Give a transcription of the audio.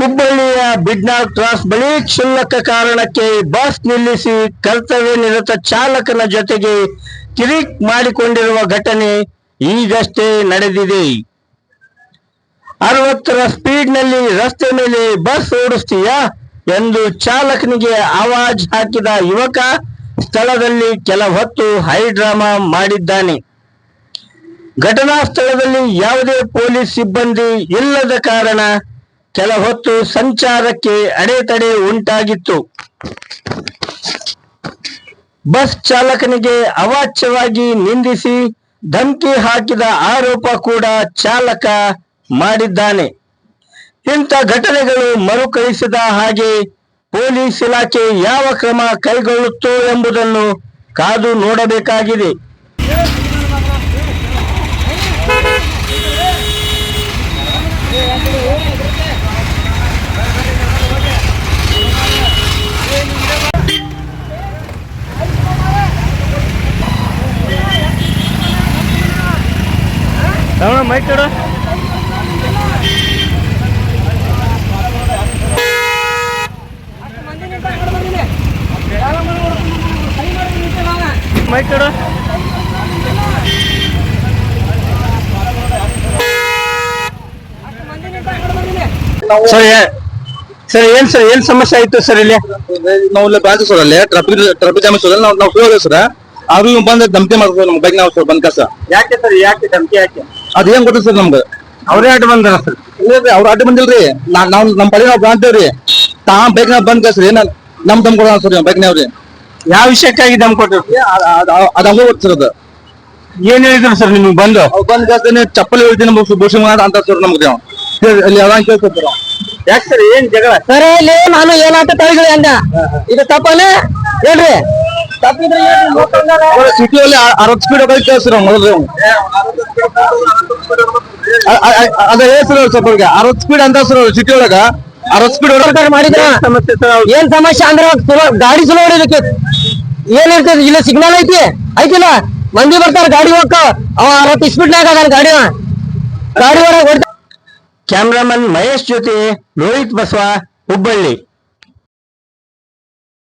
ಹುಬ್ಬಳ್ಳಿಯ ಬಿಡ್ನಾಳ್ ಕ್ರಾಸ್ ಬಳಿ ಕ್ಷುಲ್ಲಕ ಕಾರಣಕ್ಕೆ ಬಸ್ ನಿಲ್ಲಿಸಿ ಕರ್ತವ್ಯ ನಿರತ ಚಾಲಕನ ಜೊತೆಗೆ ಕಿರಿಕ್ ಮಾಡಿಕೊಂಡಿರುವ ಘಟನೆ ಈಗಷ್ಟೇ ನಡೆದಿದೆ. ಅರವತ್ತರ ಸ್ಪೀಡ್ನಲ್ಲಿ ರಸ್ತೆ ಮೇಲೆ ಬಸ್ ಓಡಿಸ್ತೀಯಾ ಎಂದು ಚಾಲಕನಿಗೆ ಆವಾಜ್ ಹಾಕಿದ ಯುವಕ ಸ್ಥಳದಲ್ಲಿ ಕೆಲ ಹೊತ್ತು ಹೈಡ್ರಾಮಾ ಮಾಡಿದ್ದಾನೆ. ಘಟನಾ ಸ್ಥಳದಲ್ಲಿ ಯಾವುದೇ ಪೊಲೀಸ್ ಸಿಬ್ಬಂದಿ ಇಲ್ಲದ ಕಾರಣ ಕೆಲ ಹೊತ್ತು ಸಂಚಾರಕ್ಕೆ ಅಡೆತಡೆ ಉಂಟಾಗಿತ್ತು. ಬಸ್ ಚಾಲಕನಿಗೆ ಅವಾಚ್ಯವಾಗಿ ನಿಂದಿಸಿ ಧಮಕಿ ಹಾಕಿದ ಆರೋಪ ಕೂಡ ಚಾಲಕ ಮಾಡಿದ್ದಾನೆ. ಇಂಥ ಘಟನೆಗಳು ಮರುಕಳಿಸಿದ ಹಾಗೆ ಪೊಲೀಸ್ ಇಲಾಖೆ ಯಾವ ಕ್ರಮ ಕೈಗೊಳ್ಳುತ್ತೋ ಎಂಬುದನ್ನು ಕಾದು ನೋಡಬೇಕಾಗಿದೆ. ಮೈಕ್ ಕೊಡು ಮೈಕ್ ಕೊಡು ಸರ್ ಸರ್ ಏನ್ ಸರ್ ಏನ್ ಸಮಸ್ಯೆ ಆಯ್ತು ಸರ್ ಇಲ್ಲಿ? ನಾವು ಇಲ್ಲಿ ಬ್ರಾಂಚ್ ಸರ್ ಅಲ್ಲಿ ಟ್ರಾಫಿಕ್ ಟ್ರಾಫಿಕ್ ಜಾಮ್ ಸರ್ ನಾವು ನಾವು ಸರ್. ಅವ್ರು ಬಂದು ಧಮಕಿ ಮಾಡ್ತಾರೆ ನಮ್ಮ ಬೈಕ್ ನಾವು ಸರ್ ಬಂದ್ ಕಸ ಯಾಕೆ ಸರ್ ಯಾಕೆ ಧಮಕಿ ಯಾಕೆ? ಅದ್ ಏನ್ ಗೊತ್ತ ಸರ್ ನಮ್ಗೆ? ಅವ್ರೇ ಅಡ್ಡ ಬಂದಾರ ಸರ್. ಅವ್ರ ಅವ್ರು ಅಡ್ಡ ಬಂದಿಲ್ರಿ. ನಾ- ನಾವ್ ನಮ್ಮ ಪಡಿ ನಾವ್ ಬ್ರಾಂಚ್ ದೇವ್ರಿ ತಾ ಬೈಕ್ ನಾವ್ ಬಂದ್ ಸರ್ ಏನ ನಮ್ ತಮ್ ಕೊಡೋಣ ಸರ್ ಬೈಕ್ ನಾವ್ರಿ ಯಾವ ವಿಷಯಕ್ಕಾಗಿ ದಮ್ ಕೊಟ್ಟರು? ಅದ ಹಂಗ ಗೊತ್ತು ಸರ್ ಅದು. ಏನ್ ಹೇಳಿದ್ರು ಸರ್ ನಿಮ್ಗೆ ಬಂದು? ಬಂದ್ ಕಾಸ್ತೀನಿ ಚಪ್ಪಲಿ ಹೇಳ್ತೀನಿ ಬುಷಿ ಅಂತ ಸರ್ ನಮ್ಗೆ ಅಲ್ಲಿ ಇಲ್ಲಿ ಯಾವಾಗ ಕೇಳ್ಕೊತಾರ ಯಾಕೆ ಸರ್ ಏನ್ ಜಗಳ? ಸರ್ ಇಲ್ಲಿ ನಾನು ಏನಾಟ ತಳಿಗಳು ಅಂದ. ಇದು ತಪ್ಪನೆ? ಹೇಳ್ರಿ. ಸಿಟಿಯಲ್ಲಿ ಅರವತ್ತು ಸ್ಪೀಡ್ ಬೈಕ್ ಕಳ್ಸಿರ ಮೊದಲು ಅದ ಹೆಸರು ಸ್ವಲ್ಪ ಅರವತ್ತು ಸ್ಪೀಡ್ ಅಂತ ಸಿಟಿ ಒಳಗ ಅರವತ್ತು ಸ್ಪೀಡ್ ಸರ್ಕಾರ ಮಾಡಿದ್ರ ಏನ್ ಸಮಸ್ಯೆ ಅಂದ್ರೆ ಗಾಡಿ ಚಲೋ ಹೊಡಿಲಿಕ್ಕೆ ಏನ್ ಇರ್ತದೆ? ಇಲ್ಲ ಸಿಗ್ನಲ್ ಐತಿ. ಐತಿಲ್ಲ? ಮಂದಿ ಬರ್ತಾರ ಗಾಡಿ ಹೋಗ್ತಾವ ಅವ ಅರವತ್ತು ಸ್ಪೀಡ್ನಾಗ ಅದಾನ ಗಾಡಿ ಗಾಡಿ ಹೊರಗೆ ಹೊಡ್ತ ಕ್ಯಾಮ್ರಾಮನ್ ಮಹೇಶ್ ಜೊತೆ ರೋಹಿತ್ ಬಸವ ಹುಬ್ಬಳ್ಳಿ.